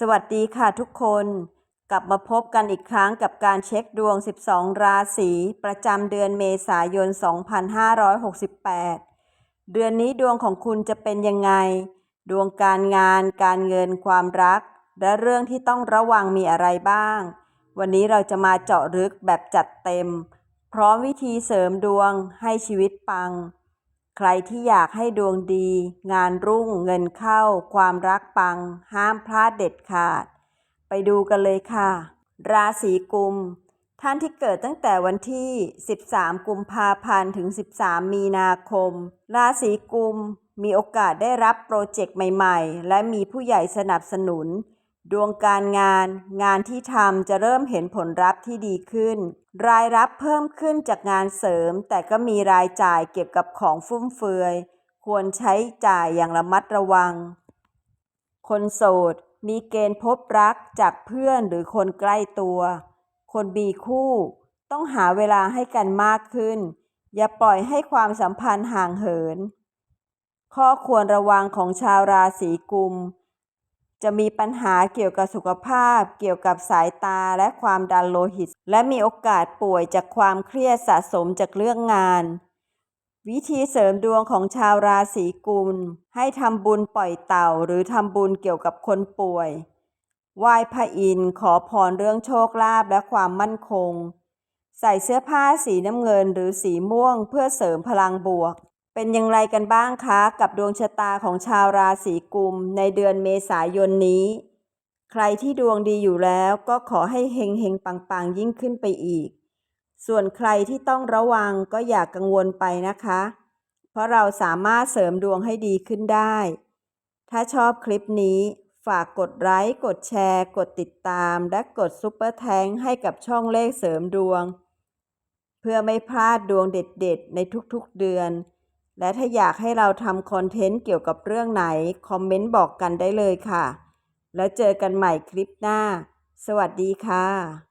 สวัสดีค่ะทุกคน กลับมาพบกันอีกครั้งกับการเช็คดวง 12 ราศีประจำเดือนเมษายน 2568 เดือนนี้ดวงของคุณจะเป็นยังไง ดวงการงาน การเงิน ความรัก และเรื่องที่ต้องระวังมีอะไรบ้าง วันนี้เราจะมาเจาะลึกแบบจัดเต็ม พร้อมวิธีเสริมดวงให้ชีวิตปัง ใครที่อยากให้ดวงดี งานรุ่งเงินเข้า ความรักปัง ห้ามพลาดเด็ดขาด ไปดูกันเลยค่ะ ราศีกุม ท่านที่เกิดตั้งแต่วันที่ 13 กุมภาพันธ์ถึง 13 มีนาคม ราศีกุมมีโอกาสได้รับโปรเจกต์ใหม่ ๆ และมีผู้ใหญ่สนับสนุน ดวงการงาน งานที่ทำจะเริ่มเห็นผลลัพธ์ที่ดีขึ้น รายรับเพิ่มขึ้นจากงานเสริม แต่ก็มีรายจ่ายเกี่ยวกับของฟุ่มเฟือย ควรใช้จ่ายอย่างระมัดระวัง คนโสด มีเกณฑ์พบรักจากเพื่อนหรือคนใกล้ตัว คนมีคู่ ต้องหาเวลาให้กันมากขึ้น อย่าปล่อยให้ความสัมพันธ์ห่างเหิน ข้อควรระวังของชาวราศีกุม จะมีปัญหาเกี่ยวกับสุขภาพ เกี่ยวกับสายตาและความดันโลหิต และมีโอกาสป่วยจากความเครียดสะสมจากเรื่องงาน วิธีเสริมดวงของชาวราศีกุม ให้ทำบุญปล่อยเต่า หรือทำบุญเกี่ยวกับคนป่วย ไหว้พระอินทร์ขอพรเรื่องโชคลาภและความมั่นคง ใส่เสื้อผ้าสีน้ำเงินหรือสีม่วงเพื่อเสริมพลังบวก เป็นอย่างไรกันบ้างคะกับดวงชะตาของชาวราศีกุมในเดือนเมษายนนี้ ใครที่ดวงดีอยู่แล้วก็ขอให้เฮงเฮงปังปังๆ ยิ่งขึ้นไปอีก ส่วนใครที่ต้องระวังก็อย่ากกังวลไปนะคะ เพราะเราสามารถเสริมดวงให้ดีขึ้นได้ ถ้าชอบคลิปนี้ฝากกดไลค์กดแชร์ กดติดตาม และกดซุปเปอร์แทงให้กับช่องเลขเสริมดวง เพื่อไม่พลาดดวงเด็ดๆ ในทุกๆเดือน และถ้าอยากให้เราทำคอนเทนต์เกี่ยวกับเรื่องไหน คอมเมนต์บอกกันได้เลยค่ะ แล้วเจอกันใหม่คลิปหน้า สวัสดีค่ะ